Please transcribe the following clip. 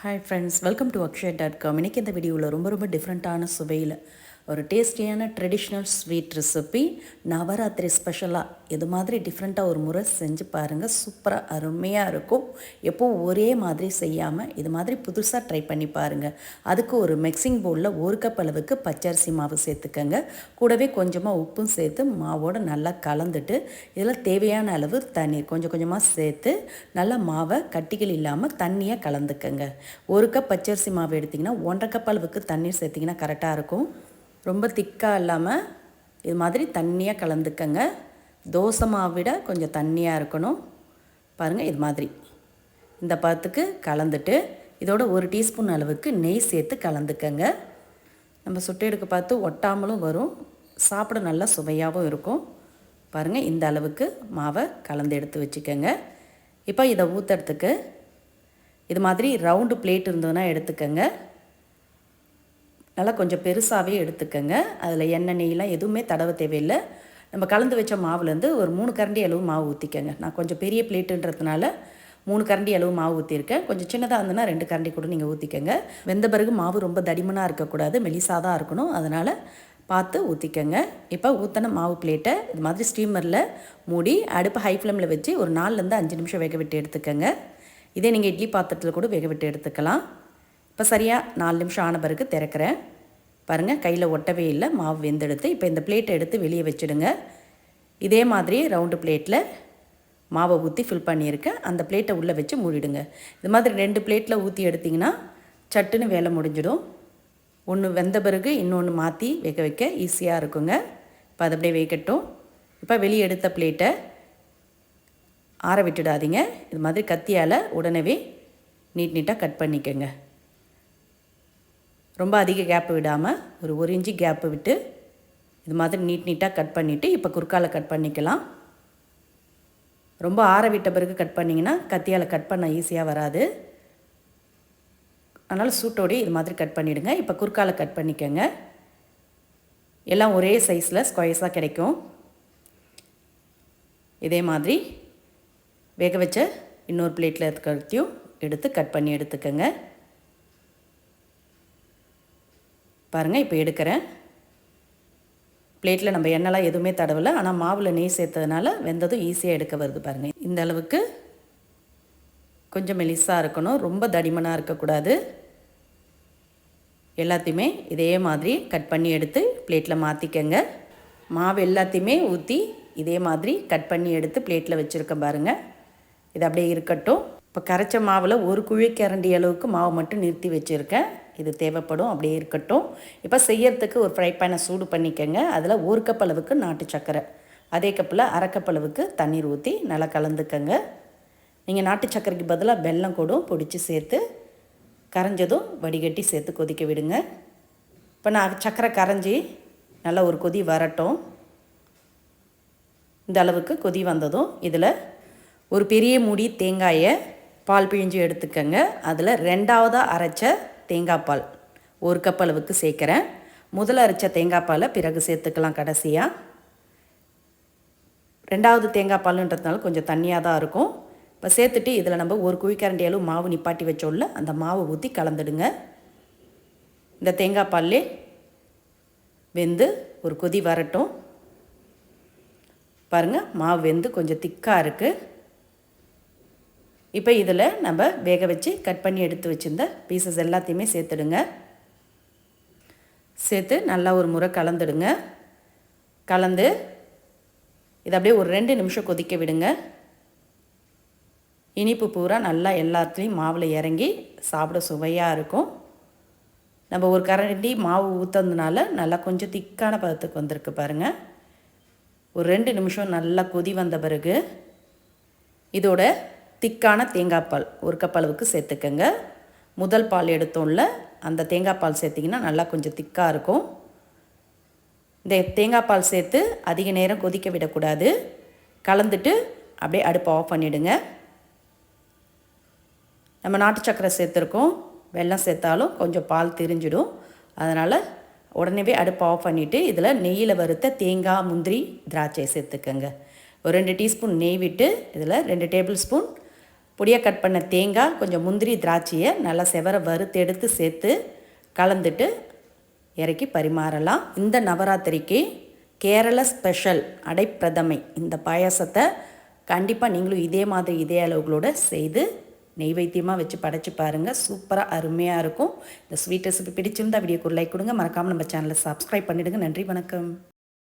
Hi friends welcome to Akshay dot com இன்றைக்கி இந்த வீடியோவில் ரொம்ப ரொம்ப டிஃப்ரெண்ட்டான சுவையில் ஒரு டேஸ்டியான ட்ரெடிஷ்னல் ஸ்வீட் ரெசிபி. நவராத்திரி ஸ்பெஷலாக இது மாதிரி டிஃப்ரெண்ட்டாக ஒரு முறை செஞ்சு பாருங்கள் சூப்பராக அருமையாக இருக்கும். எப்போவும் ஒரே மாதிரி செய்யாமல் இது மாதிரி புதுசாக ட்ரை பண்ணி பாருங்கள் அதுக்கு ஒரு மிக்சிங் பவுலில் ஒரு கப் அளவுக்கு பச்சரிசி மாவு சேர்த்துக்கங்க. கூடவே கொஞ்சமாக உப்பும் சேர்த்து மாவோடு நல்லா கலந்துட்டு இதில் தேவையான அளவு தண்ணீர் கொஞ்சம் கொஞ்சமாக சேர்த்து நல்லா மாவை கட்டிகள் இல்லாமல் தண்ணியாக கலந்துக்கங்க. ஒரு கப் பச்சரிசி மாவு எடுத்திங்கன்னா ஒன்றரை கப் அளவுக்கு தண்ணீர் சேர்த்திங்கன்னா கரெக்டாக இருக்கும். ரொம்ப திக்காக இல்லாமல் இது மாதிரி தண்ணியாக கலந்துக்கங்க. தோசை மாவை விட கொஞ்சம் தண்ணியாக இருக்கணும். பாருங்கள் இது மாதிரி. இந்த பத்துக்கு கலந்துட்டு இதோட ஒரு டீஸ்பூன் அளவுக்கு நெய் சேர்த்து கலந்துக்கங்க. நம்ம சுட்டெடுக்க பார்த்து ஒட்டாமலும் வரும். சாப்பிட நல்லா சுவையாகவும் இருக்கும். பாருங்கள் இந்த அளவுக்கு மாவை கலந்து எடுத்து வச்சுக்கோங்க. இப்போ இதை ஊற்றுறதுக்கு இது மாதிரி ரவுண்டு பிளேட் இருந்ததுன்னா எடுத்துக்கோங்க. நல்லா கொஞ்சம் பெருசாகவே எடுத்துக்கோங்க. அதில் எண்ணெய் நெய்லாம் எதுவுமே தடவை தேவையில்லை. நம்ம கலந்து வச்ச மாவுலேருந்து ஒரு மூணு கரண்டி அளவு மாவு ஊற்றிக்கோங்க நான் கொஞ்சம் பெரிய பிளேட்டுன்றதுனால மூணு கரண்டி அளவு மாவு ஊற்றிருக்கேன் கொஞ்சம் சின்னதாக இருந்ததுன்னா ரெண்டு கரண்டி கூட நீங்கள் ஊற்றிக்கோங்க வெந்த பிறகு மாவு ரொம்ப தடிமனாக இருக்கக்கூடாது மெலிசாக தான் இருக்கணும். அதனால் பார்த்து ஊற்றிக்கோங்க இப்போ ஊற்றின மாவு பிளேட்டை இது மாதிரி ஸ்டீமரில் மூடி அடுப்பு ஹை ஃப்ளேமில் வச்சு ஒரு நாலுலேருந்து அஞ்சு நிமிஷம் வேக விட்டு எடுத்துக்கோங்க. இதே நீங்கள் இட்லி பாத்திரத்தில் கூட வேக விட்டு எடுத்துக்கலாம். இப்போ சரியாக நாலு நிமிஷம் ஆன பிறகு திறக்கிறேன். பாருங்கள் கையில் ஒட்டவே இல்லை மாவு வெந்தெடுத்து இப்போ இந்த பிளேட்டை எடுத்து வெளியே வச்சுடுங்க. இதே மாதிரி ரவுண்டு பிளேட்டில் மாவை ஊற்றி ஃபில் பண்ணியிருக்கேன். அந்த பிளேட்டை உள்ளே வச்சு மூடிடுங்க. இது மாதிரி ரெண்டு பிளேட்டில் ஊற்றி எடுத்திங்கன்னா சட்டுன்னு வேலை முடிஞ்சிடும். ஒன்று வெந்த பிறகு இன்னொன்று மாற்றி வைக்க வைக்க ஈஸியாக இருக்குங்க. இப்போ அது அப்படியே வைக்கட்டும் இப்போ வெளியே எடுத்த பிளேட்டை ஆற விட்டுடாதீங்க. இது மாதிரி கத்தியால் உடனே நீட் நீட்டாக கட் பண்ணிக்கோங்க. ரொம்ப அதிக கேப்பு விடாமல் ஒரு ஒரு இன்ச்சு கேப்பு விட்டு இது மாதிரி நீட் நீட்டாக கட் பண்ணிவிட்டு இப்போ குறுக்கால் கட் பண்ணிக்கலாம். ரொம்ப ஆற விட்ட பிறகு கட் பண்ணிங்கன்னா கத்தியால் கட் பண்ண ஈஸியாக வராது. அதனால் சூட்டோடு இது மாதிரி கட் பண்ணிவிடுங்க இப்போ குறுக்கால் கட் பண்ணிக்கோங்க. எல்லாம் ஒரே சைஸில் ஸ்கொயர்ஸாக கிடைக்கும். இதே மாதிரி வேக வச்ச இன்னொரு பிளேட்டில் இருக்கிறதையும் எடுத்து கட் பண்ணி எடுத்துக்கோங்க. பாருங்கள் இப்போ எடுக்கிறேன். பிளேட்டில் நம்ம எண்ணெய்லாம் எதுவுமே தடவலை ஆனால் மாவில் நெய் சேர்த்ததுனால வெந்ததும் ஈஸியாக எடுக்க வருது பாருங்கள் இந்த அளவுக்கு கொஞ்சம் மெலிசாக இருக்கணும் ரொம்ப தடிமனாக இருக்கக்கூடாது. எல்லாத்தையுமே இதே மாதிரி கட் பண்ணி எடுத்து பிளேட்டில் மாற்றிக்கங்க மாவு எல்லாத்தையுமே ஊற்றி இதே மாதிரி கட் பண்ணி எடுத்து பிளேட்டில் வச்சுருக்கேன் பாருங்கள் இது அப்படியே இருக்கட்டும். இப்போ கரைச்ச மாவில் ஒரு குழிக்கரண்டி அளவுக்கு மாவு மட்டும் நிறுத்தி வச்சுருக்கேன். இது தேவைப்படும் அப்படியே இருக்கட்டும். இப்போ செய்யறதுக்கு ஒரு ஃப்ரை பேனை சூடு பண்ணிக்கோங்க. அதில் ஒரு கப் அளவுக்கு நாட்டு சக்கரை அதே கப்பில் அரை கப் அளவுக்கு தண்ணீர் ஊற்றி நல்லா கலந்துக்கங்க. நீங்கள் நாட்டு சக்கரைக்கு பதிலாக வெல்லம் கூடும் பொடிச்சு சேர்த்து கரைஞ்சதும் வடிகட்டி சேர்த்து கொதிக்க விடுங்க. இப்போ நான் சக்கரை கரைஞ்சி நல்லா ஒரு கொதி வரட்டும். இந்த அளவுக்கு கொதி வந்ததும் இதில் ஒரு பெரிய மூடி தேங்காயை பால் பிழிஞ்சு எடுத்துக்கங்க. அதில் ரெண்டாவதாக அரைச்ச தேங்காய் பால் ஒரு கப் அளவுக்கு சேர்க்குறேன். முதல்ல அரைச்ச தேங்காய் பாலை பிறகு சேர்த்துக்கலாம் கடைசியாக ரெண்டாவது தேங்காய் பாலுன்றதுனால கொஞ்சம் தண்ணியாக தான் இருக்கும். இப்போ சேர்த்துட்டு இதில் நம்ம ஒரு குழிக்கரண்டி அளவு மாவு நிப்பாட்டி வச்சோம்ல அந்த மாவை ஊற்றி கலந்துடுங்க. இந்த தேங்காய் பால்லே வெந்து ஒரு கொதி வரட்டும். பாருங்கள் மாவு வெந்து கொஞ்சம் திக்காக இருக்குது இப்போ இதில் நம்ம வேக வச்சு கட் பண்ணி எடுத்து வச்சுருந்த பீசஸ் எல்லாத்தையுமே சேர்த்துடுங்க. சேர்த்து நல்லா ஒரு முறை கலந்துடுங்க. கலந்து இதை அப்படியே ஒரு ரெண்டு நிமிஷம் கொதிக்க விடுங்க. இனிப்பு பூரா நல்லா எல்லாத்துலேயும் மாவில் இறங்கி சாப்பிட சுவையாக இருக்கும். நம்ம ஒரு கரண்டி மாவு ஊற்றுறதுனால நல்லா கொஞ்சம் திக்கான பதத்துக்கு வந்திருக்கு பாருங்கள் ஒரு ரெண்டு நிமிஷம் நல்லா கொதி வந்த பிறகு இதோட திக்கான தேங்காய் பால் ஒரு கப் அளவுக்கு சேர்த்துக்கங்க. முதல் பால் எடுத்தோம்ல அந்த தேங்காய் பால் சேர்த்திங்கன்னா நல்லா கொஞ்சம் திக்காக இருக்கும். இந்த தேங்காய் பால் சேர்த்து அதிக நேரம் கொதிக்க விடக்கூடாது. கலந்துட்டு அப்படியே அடுப்பை ஆஃப் பண்ணிவிடுங்க நம்ம நாட்டு சக்கரை சேர்த்துருக்கோம். வெள்ளம் சேர்த்தாலும் கொஞ்சம் பால் திரிஞ்சிடும். அதனால் உடனே அடுப்பை ஆஃப் பண்ணிவிட்டு இதில் நெய்யில் வறுத்த தேங்காய் முந்திரி திராட்சை சேர்த்துக்கங்க. ஒரு ரெண்டு டீஸ்பூன் நெய் விட்டு இதில் ரெண்டு டேபிள் ஸ்பூன் பொடியாக கட் பண்ண தேங்காய் கொஞ்சம் முந்திரி திராட்சையை நல்லா செவர வறுத்து எடுத்து சேர்த்து கலந்துட்டு இறக்கி பரிமாறலாம். இந்த நவராத்திரிக்கு கேரள ஸ்பெஷல் அடைப்பிரதமை இந்த பாயாசத்தை கண்டிப்பாக நீங்களும் இதே மாதிரி இதே அளவுகளோட செய்து நெய்வேத்தியமாக வச்சு படைச்சி பாருங்கள் சூப்பராக அருமையாக இருக்கும். இந்த ஸ்வீட் ரெசிபி பிடிச்சிருந்தால் வீடியோக்கு ஒரு லைக் கொடுங்க. மறக்காமல் நம்ம சேனலை சப்ஸ்கிரைப் பண்ணிவிடுங்க நன்றி வணக்கம்.